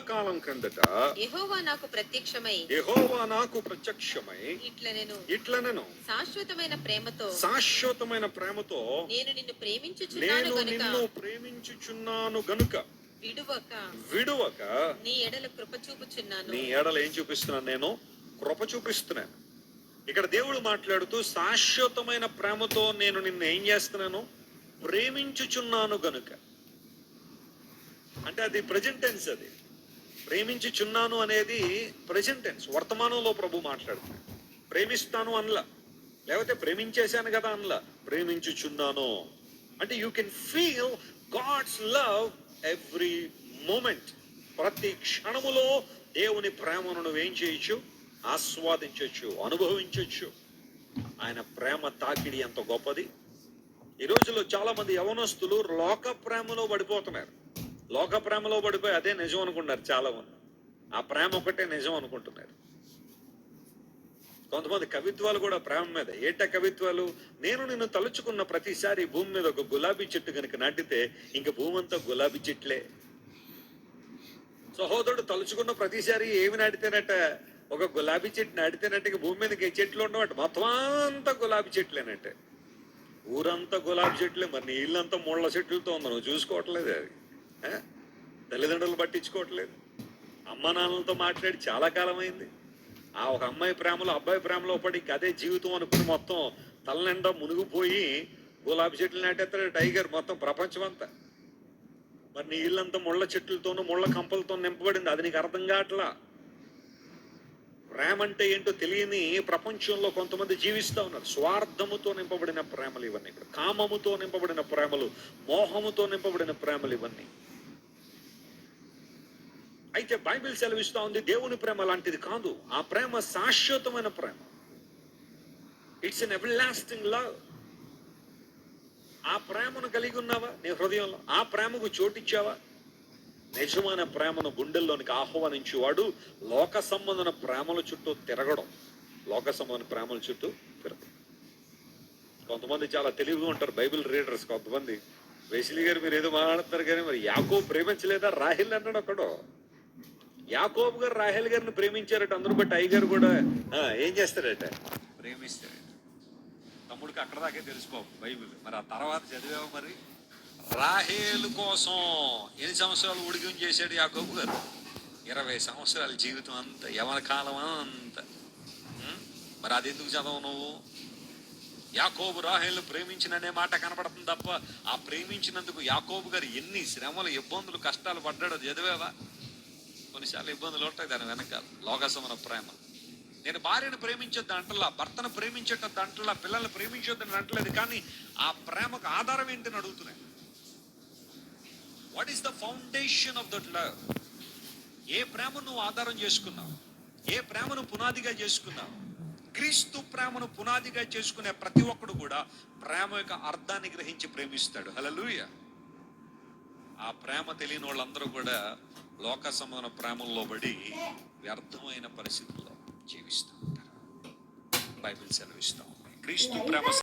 కాలం క్రిందట యెహోవా నాకు ప్రత్యక్షమై యెహోవా నాకు ప్రత్యక్షమై ఇట్ల నేను ఇట్లనెను. శాశ్వతమైన ప్రేమతో శాశ్వతమైన ప్రేమతో నేను నిన్ను ప్రేమించుచున్నాను నేను నిన్ను ప్రేమించుచున్నాను గనుక. విడువక. విడువక. నీ ఎడల కృప చూపుచున్నాను. నీ ఏడల ఏం చూపిస్తున్నాను నేను? కృప చూపిస్తున్నాను. ఇక్కడ దేవుడు మాట్లాడుతూ శాశ్వతమైన ప్రేమతో నేను నిన్ను ఏం చేస్తున్నాను? ప్రేమించుచున్నాను గనుక. అంటే అది ప్రజెంట్ టెన్స్ అది. ప్రేమించుచున్నాను అనేది ప్రజెంట్ టెన్స్ వర్తమానంలో ప్రభు మాట్లాడుతున్నాడు. ప్రేమిస్తాను అనలా లేకపోతే ప్రేమించేశాను కదా అనలా ప్రేమించుచున్నాను. అంటే you can feel God's love every moment ప్రతి క్షణములో దేవుని ప్రేమను నువ్వేం చేయొచ్చు? ఆస్వాదించవచ్చు అనుభవించవచ్చు ఆయన ప్రేమ తాకిడి ఎంత గొప్పది. ఈ రోజుల్లో చాలా మంది యవనస్తులు లోక ప్రేమలో పడిపోతున్నారు. లోక ప్రేమలో పడిపోయి అదే నిజం అనుకుంటున్నారు చాలా మంది ఆ ప్రేమ ఒకటే నిజం అనుకుంటున్నారు. కొంతమంది కవిత్వాలు కూడా ప్రేమ మీద. ఏట కవిత్వాలు? నేను నిన్ను తలుచుకున్న ప్రతిసారి భూమి మీద ఒక గులాబీ చెట్టు కనుక నాటితే ఇంక భూమి అంతా గులాబీ చెట్లే. సహోదరుడు తలుచుకున్న ప్రతిసారి ఏమి నాటితేనట? ఒక గులాబీ చెట్టు నాటితేనట్టు ఇక భూమి మీదకి ఏ చెట్లు ఉండవట మొత్తం అంతా గులాబీ చెట్లేనట్టే ఊరంతా గులాబీ చెట్లే. మరి నీళ్ళంతా ముళ్ళ చెట్లతో ఉంది? నువ్వు చూసుకోవట్లేదు అది. తల్లిదండ్రులు పట్టించుకోవట్లేదు. అమ్మ నాన్నలతో మాట్లాడి చాలా కాలం అయింది ఆ ఒక అమ్మాయి ప్రేమలో అబ్బాయి ప్రేమలో పడి అదే జీవితం అనుకుని మొత్తం తలనిండా మునిగిపోయి గులాబీ చెట్లు నాటేస్తాడు టైగర్ మొత్తం ప్రపంచం అంతా మరి నీ ఇల్లంతా ముళ్ళ చెట్లతోనూ ముళ్ళ కంపలతో నింపబడింది. అది నీకు అర్థం కావట్లా? ప్రేమ అంటే ఏంటో తెలియని ప్రపంచంలో కొంతమంది జీవిస్తూ ఉన్నారు. స్వార్థముతో నింపబడిన ప్రేమలు ఇవన్నీ. ఇక్కడ కామముతో నింపబడిన ప్రేమలు మోహముతో నింపబడిన ప్రేమలు ఇవన్నీ. అయితే బైబిల్ సెలవిస్తూ ఉంది దేవుని ప్రేమ లాంటిది కాదు. ఆ ప్రేమ శాశ్వతమైన ప్రేమ. ఇట్స్ ఎన్ ఎవర్లాస్టింగ్ లవ్ ఆ ప్రేమను కలిగి ఉన్నావా? నీ హృదయంలో ఆ ప్రేమకు చోటిచ్చావా? నిజమైన ప్రేమను గుండెల్లోనికి ఆహ్వానించేవాడు లోక సంబంధన ప్రేమల చుట్టూ తిరగడం. లోక సంబంధన ప్రేమల చుట్టూ తిరగడం. కొంతమంది చాలా తెలివిగా ఉంటారు బైబిల్ రీడర్స్. కొంతమంది వెసిలి గారు మీరు ఏదో మాట్లాడతారు కానీ మరి యాకో ప్రేమించలేదా? రాహిల్ అన్నాడు ఒకడు. యాకోబు గారు రాహెల్ గారిని ప్రేమించారట. అందరూ బట్టి అయ్యగారు కూడా ఏం చేస్తారట? ప్రేమిస్తారట. తమ్ముడికి అక్కడ దాకే తెలుసుకో బైబిల్. మరి ఆ తర్వాత చదివావు మరి? రాహేలు కోసం ఎన్ని సంవత్సరాలు ఉడిగం చేశాడు యాకోబు గారు? ఇరవై సంవత్సరాల జీవితం అంతా యవన కాలం అంత. మరి అది ఎందుకు చదవవు నువ్వు? యాకోబు రాహేలు ప్రేమించిననే మాట కనపడుతుంది తప్ప ఆ ప్రేమించినందుకు యాకోబు గారు ఎన్ని శ్రమలు ఇబ్బందులు కష్టాలు పడ్డాడో చదివావా? కొన్నిసార్లు ఇబ్బందులు ఉంటాయి దాని వెనక లోకసమన ప్రేమ. నేను భార్యను ప్రేమించొద్దు అంటలా భర్తను ప్రేమించొద్దు అంటలా పిల్లల్ని ప్రేమించొద్దని అంటలేదు కానీ ఆ ప్రేమకు ఆధారం ఏంటని అడుగుతున్నాయి what is the foundation of that love ఏ ప్రేమను నువ్వు ఆధారం చేసుకున్నావు? ఏ ప్రేమను పునాదిగా చేసుకున్నావు? క్రీస్తు ప్రేమను పునాదిగా చేసుకునే ప్రతి ఒక్కడు కూడా ప్రేమ యొక్క అర్థాన్ని గ్రహించి ప్రేమిస్తాడు. హల్లెలూయా ఆ ప్రేమ తెలియని వాళ్ళందరూ కూడా లోక సమాన ప్రేమల్లో పడి వ్యర్థమైన పరిస్థితుల్లో జీవిస్తూ ఉంటారు. బైబిల్ సెలవిస్తాం క్రీస్తు ప్రేమ